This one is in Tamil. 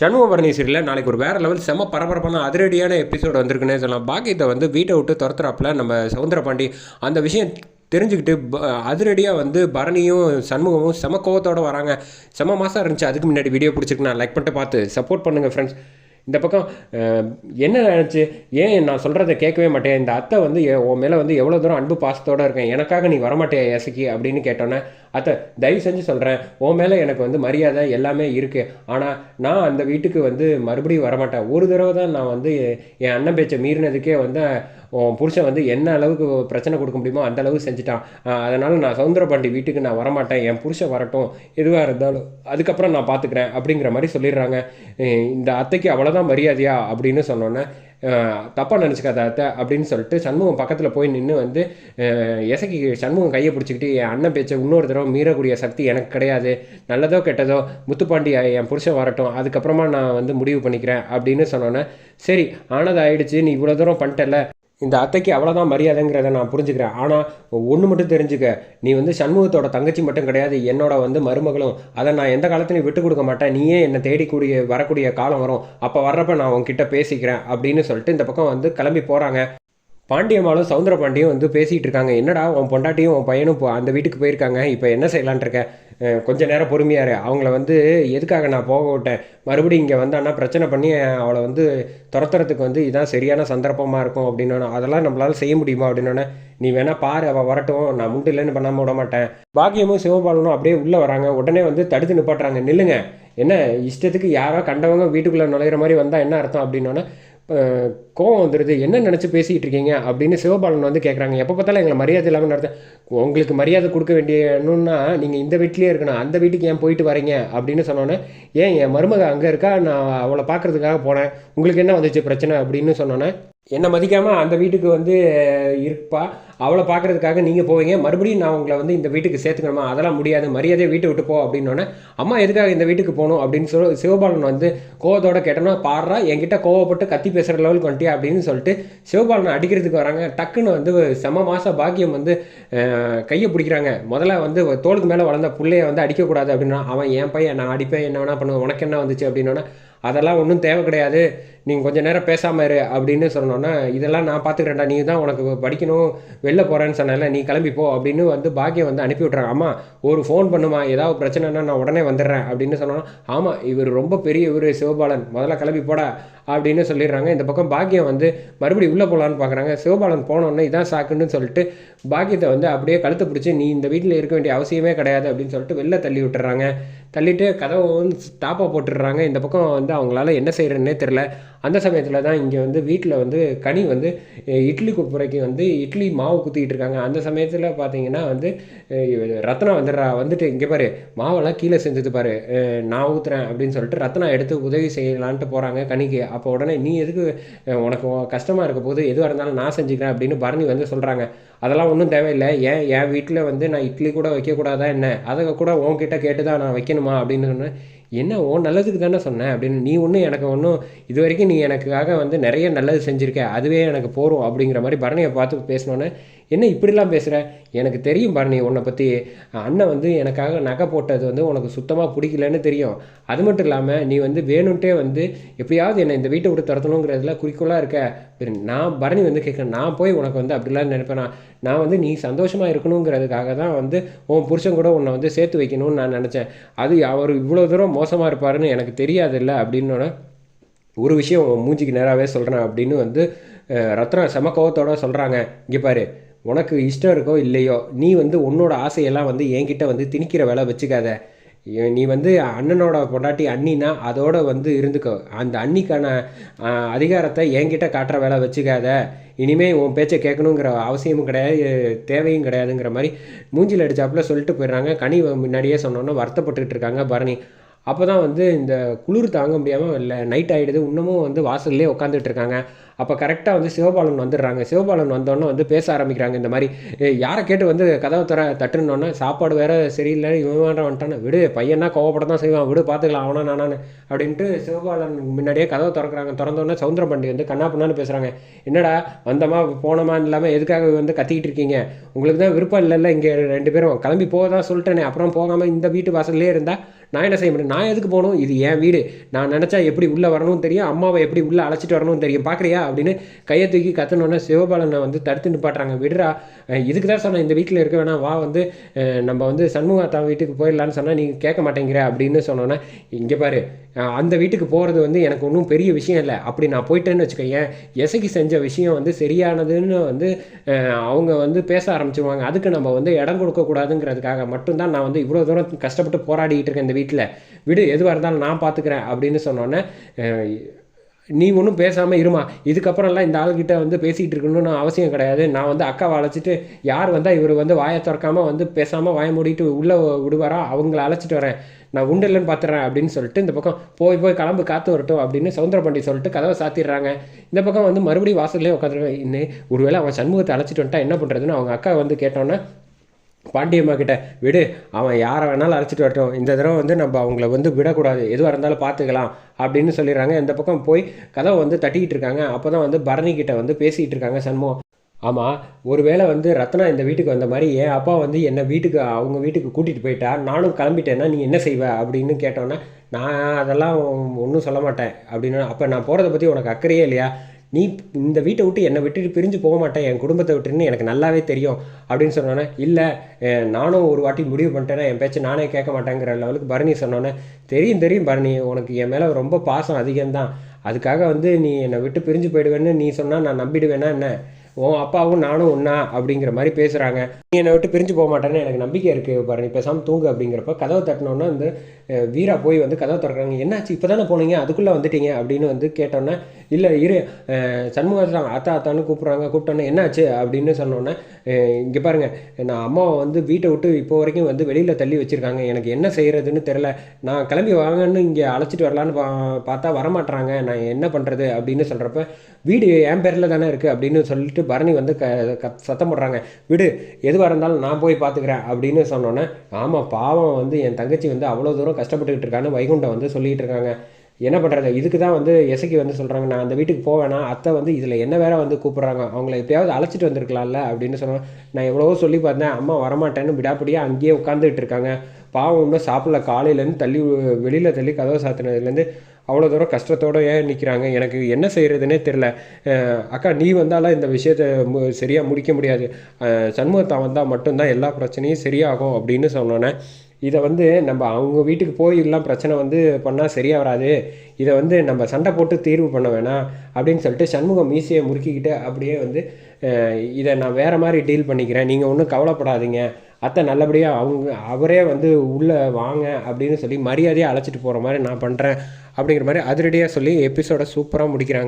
சண்முகபரணி சீரியலில் நாளைக்கு ஒரு வேறு லெவல் செம பரபரப்பான அதிரடியான எபிசோடு வந்திருக்குன்னே சொல்லலாம். பாக்கியத்தை வந்து வீட்டை விட்டு துரத்துறாப்புல நம்ம சவுந்தர பாண்டி அந்த விஷயம் தெரிஞ்சுக்கிட்டு அதிரடியாக வந்து பரணியும் சண்முகமும் செம கோவத்தோடு வராங்க. செம மாதம் இருந்துச்சு. அதுக்கு முன்னாடி வீடியோ பிடிச்சிருக்கு நான் லைக் பண்ணிட்டு பார்த்து சப்போர்ட் பண்ணுங்கள் ஃப்ரெண்ட்ஸ் இந்த பக்கம் என்ன நினச்சி? ஏன் நான் சொல்கிறத கேட்கவே மாட்டேன். இந்த அத்தை வந்து எ- உன் மேலே வந்து எவ்வளோ தூரம் அன்பு பாசத்தோடு இருக்கேன். எனக்காக நீ வரமாட்டேன் எசக்கி அப்படின்னு கேட்டோன்னே அத்தை தயவு செஞ்சு சொல்கிறேன் உன் மேலே எனக்கு வந்து மரியாதை எல்லாமே இருக்குது ஆனால் நான் அந்த வீட்டுக்கு வந்து மறுபடியும் வரமாட்டேன். ஒரு தடவை தான் நான் வந்து என் அண்ணன் பேச்சை மீறினதுக்கே வந்து உன் புருஷன் வந்து என்ன அளவுக்கு பிரச்சனை கொடுக்க முடியுமோ அந்த அளவுக்கு செஞ்சுட்டான். அதனால் நான் சவுந்தரபாண்டி வீட்டுக்கு நான் வரமாட்டேன். என் புருஷன் வரட்டும். எதுவாக இருந்தாலும் அதுக்கப்புறம் நான் பார்த்துக்கிறேன் அப்படிங்கிற மாதிரி சொல்லிடுறாங்க. இந்த அத்தைக்கு அவ்வளோதான் மரியாதையா அப்படின்னு சொன்னோன்னே தப்பாக நினச்சிக்காத அத்தை அப்படின்னு சொல்லிட்டு சண்முகம் பக்கத்தில் போய் நின்று வந்து அஹ், சண்முகம் கையை பிடிச்சிக்கிட்டு என் அண்ணன் பேச்சை இன்னொரு தடவை மீறக்கூடிய சக்தி எனக்கு கிடையாது. நல்லதோ கெட்டதோ முத்துப்பாண்டி என் புருஷன் வரட்டும். அதுக்கப்புறமா நான் வந்து முடிவு பண்ணிக்கிறேன். அப்படின்னு சொன்னோன்னே சரி ஆனது ஆயிடுச்சு நீ இவ்வளோ தூரம் பண்ணிட்டல இந்த அத்தைக்கு அவ்வளோதான் மரியாதைங்கிறத நான் புரிஞ்சுக்கிறேன். ஆனால் ஒன்று மட்டும் தெரிஞ்சுக்க நீ வந்து சண்முகத்தோட தங்கச்சி மட்டும் கிடையாது என்னோட வந்து மருமகளும். அதை நான் எந்த காலத்துலையும் விட்டு கொடுக்க மாட்டேன். நீயே என்னை தேடிக்கூடிய வரக்கூடிய காலம் வரும். அப்போ வர்றப்ப நான் உங்ககிட்ட பேசிக்கிறேன் அப்படின்னு சொல்லிட்டு இந்த பக்கம் வந்து கிளம்பி போகிறாங்க பாண்டியம்மாளும் சவுந்தர பாண்டியும் வந்து பேசிகிட்டு இருக்காங்க என்னடா உன் பொண்டாட்டியும் உன் பையனும் இப்போ அந்த வீட்டுக்கு போயிருக்காங்க. இப்போ என்ன செய்யலான்ட்டு இருக்க கொஞ்ச நேரம் பொறுமையாரு அவங்கள வந்து எதுக்காக நான் போக விட்டேன்? மறுபடியும் இங்கே வந்தான்னா பிரச்சனை பண்ணி அவளை வந்து துரத்துறதுக்கு வந்து இதான் சரியான சந்தர்ப்பமாக இருக்கும் அப்படின்னோன்னா அதெல்லாம் நம்மளால் செய்ய முடியுமா? அப்படின்னோடனே நீ வேணால் பாரு. அவள் வரட்டும். நான் முண்டு இல்லைன்னு பண்ணாமல் விட மாட்டேன். பாக்கியமும் சிவபாலனும் அப்படியே உள்ளே வராங்க. உடனே வந்து தடுத்து நிப்பாட்டுறாங்க. நில்லுங்க. என்ன இஷ்டத்துக்கு யாரோ கண்டவங்க வீட்டுக்குள்ளே நுழையிற மாதிரி வந்தால் என்ன அர்த்தம்? அப்படின்னோடனே கோவம் வந்துடுது என்ன நினச்சி பேசிகிட்டு இருக்கீங்க? அப்படின்னு சிவபாலன் வந்து கேட்குறாங்க எப்போ பார்த்தாலும் எங்களை மரியாதை இல்லாமல் நடத்த உங்களுக்கு மரியாதை கொடுக்க வேண்டியணுன்னா நீங்கள் இந்த வீட்லேயே இருக்கணும். அந்த வீட்டுக்கு ஏன் போயிட்டு வரீங்க? அப்படின்னு சொன்னோன்னே ஏன் என் மருமக அங்கே இருக்கா? நான் அவளை பார்க்கறதுக்காக போனேன் உங்களுக்கு என்ன வந்துச்சு பிரச்சனை? அப்படின்னு சொன்னோன்னே என்னை மதிக்காமல் அந்த வீட்டுக்கு வந்து இருப்பா. அவளை பார்க்கறதுக்காக நீங்கள் போவீங்க. மறுபடியும் நான் உங்களை வந்து இந்த வீட்டுக்கு சேர்த்துக்கணுமா? அதெல்லாம் முடியாது. மரியாதையை வீட்டை விட்டு போ அப்படின்னோடனே அம்மா எதுக்காக இந்த வீட்டுக்கு போகணும்? அப்படின்னு சொல்லி சிவபாலன் வந்து கோவத்தோட கேட்டோம்னா பாடுறா என்கிட்ட கோவப்பட்டு கத்தி பேசுகிற லெவலுக்கு வந்துட்டியா? அப்படின்னு சொல்லிட்டு சிவபாலனை அடிக்கிறதுக்கு வராங்க. டக்குன்னு வந்து செம மாச பாக்கியம் வந்து கையை பிடிக்கிறாங்க. முதல்ல வந்து தோளுக்கு மேலே வளர்ந்த பிள்ளைய வந்து அடிக்கக்கூடாது அப்படின்னா அவன் என் பையன் நான் அடிப்பேன். என்ன வேணா பண்ணுவேன். உனக்கு என்ன வந்துச்சு? அப்படின்னோடனே அதெல்லாம் ஒன்றும் தேவை கிடையாது. நீங்கள் கொஞ்ச நேரம் பேசாமல் இரு அப்படின்னு சொன்னோன்னே இதெல்லாம் நான் பார்த்துக்கிறேன்டா நீ தான் உனக்கு படிக்கணும். வெளில போகிறேன்னு சொன்னால நீ கிளம்பி போ. அப்படின்னு வந்து பாக்கியம் வந்து அனுப்பி விட்றாங்க ஆமாம் ஒரு ஃபோன் பண்ணுமா ஏதாவது பிரச்சனைனா நான் உடனே வந்துடுறேன். அப்படின்னு சொன்னோன்னா ஆமாம் இவர் ரொம்ப பெரிய இவர் சிவபாலன். முதல்ல கிளம்பி போடா. அப்படின்னு சொல்லிடுறாங்க. இந்த பக்கம் பாக்கியம் வந்து மறுபடியும் உள்ளே போகலான்னு பார்க்குறாங்க சிவபாலன் போனோன்னே இதான் சாக்குன்னு சொல்லிட்டு பாக்கியத்தை வந்து அப்படியே கழுத்தை பிடிச்சி நீ இந்த வீட்டில் இருக்க வேண்டிய அவசியமே கிடையாது அப்படின்னு சொல்லிட்டு வெளில தள்ளி விட்டுறாங்க. தள்ளிட்டு கதவை வந்து தாப்பாக போட்டுடுறாங்க. இந்த பக்கம் வந்து அவங்களால என்ன செய்கிறன்னே தெரில அந்த சமயத்தில் தான் இங்கே வந்து வீட்டில் வந்து கனி வந்து இட்லி குப்புறைக்கு வந்து இட்லி மாவு குத்திக்கிட்டு இருக்காங்க. அந்த சமயத்தில் பார்த்தீங்கன்னா வந்து ரத்னா வந்துடுறா. வந்துட்டு இங்கே பாரு மாவெல்லாம் கீழே செஞ்சது பாரு. நான் ஊற்றுறேன் அப்படின்னு சொல்லிட்டு ரத்னா எடுத்து உதவி செய்யலான்ட்டு போகிறாங்க கனிக்கு. அப்போ உடனே நீ எதுக்கு உனக்கு கஷ்டமாக இருக்க போது எதுவாக இருந்தாலும் நான் செஞ்சுக்கிறேன் அப்படின்னு பரணி வந்து சொல்கிறாங்க அதெல்லாம் ஒன்றும் தேவையில்லை. ஏன் என் வீட்டில் வந்து நான் இட்லி கூட வைக்கக்கூடாதா என்ன? அதை கூட உன்கிட்ட கேட்டு தான் நான் வைக்கணுமா? அப்படின்னு சொன்னேன். என்ன உன் நல்லதுக்கு தானே சொன்னேன் அப்படின்னு. நீ ஒன்றும் எனக்கு ஒன்றும் இது வரைக்கும் நீ எனக்காக வந்து நிறைய நல்லது செஞ்சுருக்க அதுவே எனக்கு போகிறோம் அப்படிங்கிற மாதிரி பரணியை பார்த்து பேசினோன்னே என்ன இப்படிலாம் பேசுகிற எனக்கு தெரியும் பரணி உன்னை பற்றி அண்ணன் வந்து எனக்காக நகை போட்டது வந்து உனக்கு சுத்தமாக பிடிக்கலன்னு தெரியும். அது மட்டும் இல்லாமல் நீ வந்து வேணும்ட்டே வந்து எப்படியாவது என்னை இந்த வீட்டை விட்டு துரத்தணுங்கிறதுல குறிக்கோளாக இருக்க. நான் பரணி வந்து கேட்குறேன் நான் போய் உனக்கு வந்து அப்படிலாம் நினைப்பேனா? நான் வந்து நீ சந்தோஷமாக இருக்கணுங்கிறதுக்காக தான் வந்து உன் புருஷன் கூட உன்னை வந்து சேர்த்து வைக்கணும்னு நான் நினச்சேன். அது அவர் இவ்வளோ தூரம் மோசமாக இருப்பாருன்னு எனக்கு தெரியாதுல்ல அப்படின்னோட ஒரு விஷயம் உன் மூஞ்சிக்கு நேராகவே சொல்கிறேன் அப்படின்னு வந்து ரத்னா செம சொல்கிறாங்க இங்கே பாரு உனக்கு இஷ்டம் இருக்கோ இல்லையோ நீ வந்து உன்னோட ஆசையெல்லாம் வந்து என்கிட்ட வந்து திணிக்கிற வேலை வச்சுக்காத. ஏ- நீ வந்து அண்ணனோட பொண்டாட்டி அண்ணினா அதோட வந்து இருந்துக்கோ. அந்த அண்ணிக்கான அதிகாரத்தை என்கிட்ட காட்டுற வேலை வச்சுக்காத. இனிமேல் உன் பேச்சை கேட்கணுங்கிற அவசியமும் கிடையாது தேவையும் கிடையாதுங்கிற மாதிரி மூஞ்சில் அடிச்சாப்புல சொல்லிட்டு போயிடுறாங்க. கனி முன்னாடியே சொன்னோன்னே வருத்தப்பட்டுக்கிட்டு இருக்காங்க பரணி. அப்போ தான் வந்து இந்த குளிர் தாங்க முடியாமல் இல்லை நைட் ஆகிடுது இன்னமும் வந்து வாசல்லே உட்காந்துட்டு இருக்காங்க. அப்போ கரெக்டாக வந்து சிவபாலன் வந்துடுறாங்க. சிவபாலன் வந்தோடனே வந்து பேச ஆரம்பிக்கிறாங்க. இந்த மாதிரி யாரை கேட்டு வந்து கதவை தர தட்டுனோடனே சாப்பாடு வேற சரியில்லை இவன் வேற வந்துட்டானே. விடு பையனா கோவப்பட தான் செய்வான். விடு பார்த்துக்கலாம் அவனா நானான்னு. அப்படின்ட்டு சிவபாலன் முன்னாடியே கதவை திறக்கிறாங்க. திறந்தோடனே சவுந்தரபாண்டி வந்து கண்ணா பண்ணான்னு பேசுகிறாங்க என்னடா வந்தோமா போனோமா இல்லாமல் எதுக்காக வந்து கத்திக்கிட்டு இருக்கீங்க? உங்களுக்கு தான் விருப்பம் இல்லைல்ல இங்கே ரெண்டு பேரும். கிளம்பி போக தான் சொல்லிட்டேனே. அப்புறம் போகாமல் இந்த வீட்டு வாசல்லே இருந்தால் நான் என்ன செய்ய முடியும்? நான் எதுக்கு போகணும்? இது என் வீடு. நான் நினச்சா எப்படி உள்ளே வரணும்னு தெரியும். அம்மாவை எப்படி உள்ளே அழைச்சிட்டு வரணும்னு தெரியும். பார்க்குறியா அப்படின்னு கையை தூக்கி கத்தனோடனே சிவபாலனை வந்து தடுத்து நிப்பாட்டுறாங்க. விடுறா. இதுக்கு தான் சொன்னேன் இந்த வீட்டில் இருக்க வேணாம் வா வந்து நம்ம வந்து சண்முகாத்தா வீட்டுக்கு போயிடலான்னு சொன்னால் நீங்கள் கேட்க மாட்டேங்கிற அப்படின்னு சொன்னோன்னே இங்கே பாரு அந்த வீட்டுக்கு போகிறது வந்து எனக்கு ஒன்றும் பெரிய விஷயம் இல்லை. அப்படி நான் போயிட்டேன்னு வச்சுக்கோயேன் எசைக்கு செஞ்ச விஷயம் வந்து சரியானதுன்னு வந்து அவங்க வந்து பேச ஆரம்பிச்சிருவாங்க. அதுக்கு நம்ம வந்து இடம் கொடுக்கக்கூடாதுங்கிறதுக்காக மட்டும்தான் நான் வந்து இவ்வளோ தூரம் கஷ்டப்பட்டு போராடிக்கிட்டு இருக்கேன் இந்த வீட்டில் விடு எதுவாக இருந்தாலும் நான் பார்த்துக்கிறேன் அப்படின்னு சொன்னோன்னே நீ ஒன்றும் பேசாமல் இருமா. இதுக்கப்புறம்லாம் இந்த ஆள்கிட்ட வந்து பேசிகிட்டு இருக்கணும்னு அவசியம் கிடையாது. நான் வந்து அக்காவை அழைச்சிட்டு யார் வந்தால் இவர் வந்து வாயை திறக்காமல் வந்து பேசாமல் வாயை மூடிட்டு உள்ளே விடுவாரா? அவங்கள அழைச்சிட்டு வரேன். நான் உண்டு இல்லைன்னு பார்த்துறேன் அப்படின்னு சொல்லிட்டு இந்த பக்கம் போய் போய் கிளம்பு காத்து வரட்டும் அப்படின்னு சவுந்தரபாண்டி சொல்லிட்டு கதவை சாத்திடுறாங்க. இந்த பக்கம் வந்து மறுபடியும் வாசல்லே உட்காந்துருவேன். இன்னும் ஒருவேளை அவன் சண்முகத்தை அழைச்சிட்டு வந்துட்டா என்ன பண்ணுறதுன்னு அவங்க அக்கா வந்து கேட்டோன்னே பாண்டியம்மா கிட்ட விடு அவன் யாரை வேணாலும் அழைச்சிட்டு வரட்டும். இந்த தடவை வந்து நம்ம அவங்கள வந்து விடக்கூடாது. எதுவாக இருந்தாலும் பார்த்துக்கலாம். அப்படின்னு சொல்லிடுறாங்க. இந்த பக்கம் போய் கதவை வந்து தட்டிக்கிட்டு இருக்காங்க. அப்போ தான் வந்து பரணி கிட்ட வந்து பேசிக்கிட்டு இருக்காங்க சண்முகம். ஆமாம் ஒருவேளை வந்து ரத்னா இந்த வீட்டுக்கு வந்த மாதிரி என் அப்பா வந்து என்னை வீட்டுக்கு அவங்க வீட்டுக்கு கூட்டிகிட்டு போயிட்டா? நானும் கிளம்பிட்டேன்னா நீ என்ன செய்வ? அப்படின்னு கேட்டோன்னே நான் அதெல்லாம் ஒன்றும் சொல்ல மாட்டேன். அப்படின்னு அப்போ நான் போகிறத பற்றி உனக்கு அக்கறையே இல்லையா? நீ இந்த வீட்டை விட்டு என்னை விட்டுட்டு பிரிஞ்சு போக மாட்டேன் என் குடும்பத்தை விட்டுன்னு எனக்கு நல்லாவே தெரியும் அப்படின்னு சொன்னோன்னே இல்லை நானும் ஒரு வாட்டி முடிவு பண்ணிட்டேன்னா என் பேச்சு நானே கேட்க மாட்டேங்கிற லெவலுக்கு பரணி சொன்னோன்னே தெரியும் தெரியும் பரணி உனக்கு என் மேலே ரொம்ப பாசம் அதிகம்தான். அதுக்காக வந்து நீ என்னை விட்டு பிரிஞ்சு போயிடுவேன்னு நீ சொன்னால் நான் நம்பிடுவேன்னா என்ன? உன் அப்பாவும் நானும் ஒன்றா அப்படிங்கிற மாதிரி பேசுகிறாங்க நீ என்னை விட்டு பிரிஞ்சு போக மாட்டேன்னு எனக்கு நம்பிக்கை இருக்குது பரணி. பேசாமல் தூங்கு அப்படிங்கிறப்ப கதவை தட்டினோன்னா வந்து வீரா போய் வந்து கதவை திறக்கிறாங்க. என்னாச்சு? இப்போ தானே போனீங்க? அதுக்குள்ளே வந்துட்டீங்க? அப்படின்னு வந்து கேட்டோன்னே இல்லை இரு. அஹ், அத்தா அத்தான்னு கூப்பிட்றாங்க. கூப்பிட்டோன்னே என்னாச்சு? அப்படின்னு சொன்னோன்னே இங்கே பாருங்கள் நான் அம்மாவை வந்து வீட்டை விட்டு இப்போ வரைக்கும் வந்து வெளியில் தள்ளி வச்சுருக்காங்க. எனக்கு என்ன செய்கிறதுன்னு தெரில நான் கிளம்பி வாங்கன்னு இங்கே அழைச்சிட்டு வரலான்னு பா பார்த்தா வரமாட்றாங்க. நான் என்ன பண்ணுறது அப்படின்னு சொல்கிறப்ப வீடு என் பேரில் தானே இருக்குது அப்படின்னு சொல்லிட்டு பரணி வந்து க க சத்தம் போடுறாங்க. விடு. எதுவாக இருந்தாலும் நான் போய் பார்த்துக்கிறேன். அப்படின்னு சொன்னோன்னே ஆமாம் பாவம் வந்து என் தங்கச்சி வந்து அவ்வளோ தூரம் கஷ்டப்பட்டுக்கிட்டு இருக்கான்னு வைகுண்டம் வந்து சொல்லிகிட்டு இருக்காங்க. என்ன பண்ணுறது இதுக்கு தான் வந்து எசைக்கு வந்து சொல்கிறாங்க நான் அந்த வீட்டுக்கு போவேனா? அத்தை வந்து இதில் என்ன வேற வந்து கூப்பிட்றாங்க? அவங்கள எப்பயாவது அழைச்சிட்டு வந்திருக்கலாம்ல? அப்படின்னு சொன்னேன் நான் எவ்வளவோ சொல்லி பார்த்தேன். அம்மா வரமாட்டேன்னு விடாப்படியாக அங்கேயே உட்காந்துட்டு இருக்காங்க. பாவம் இன்னும் சாப்பிடல. காலையிலேருந்து தள்ளி வெளியில் தள்ளி கதவை சாத்தினதுலேருந்து அவ்வளோ தூரம் கஷ்டத்தோட ஏன் நிற்கிறாங்க எனக்கு என்ன செய்கிறதுனே தெரில அக்கா நீ வந்தாலும் இந்த விஷயத்தை மு சரியாக முடிக்க முடியாது. சண்முகத்தான் வந்தால் மட்டும்தான் எல்லா பிரச்சனையும் சரியாகும் அப்படின்னு சொன்னோன்னே இதை வந்து நம்ம அவங்க வீட்டுக்கு போயெல்லாம் பிரச்சனை வந்து பண்ணால் சரியாக வராது. இதை வந்து நம்ம சண்டை போட்டு தீர்வு பண்ண வேணாம் அப்படின்னு சொல்லிட்டு சண்முகம் மீசையை முறுக்கிக்கிட்டு அப்படியே வந்து இதை நான் வேறு மாதிரி டீல் பண்ணிக்கிறேன். நீங்கள் ஒன்றும் கவலைப்படாதீங்க. அத்தை நல்லபடியாக அவங்க அவரே வந்து உள்ளே வாங்க அப்படின்னு சொல்லி மரியாதையாக அழைச்சிட்டு போகிற மாதிரி நான் பண்ணுறேன் அப்படிங்கிற மாதிரி அதிரடியாக சொல்லி எபிசோடை சூப்பராக முடிக்கிறாங்க.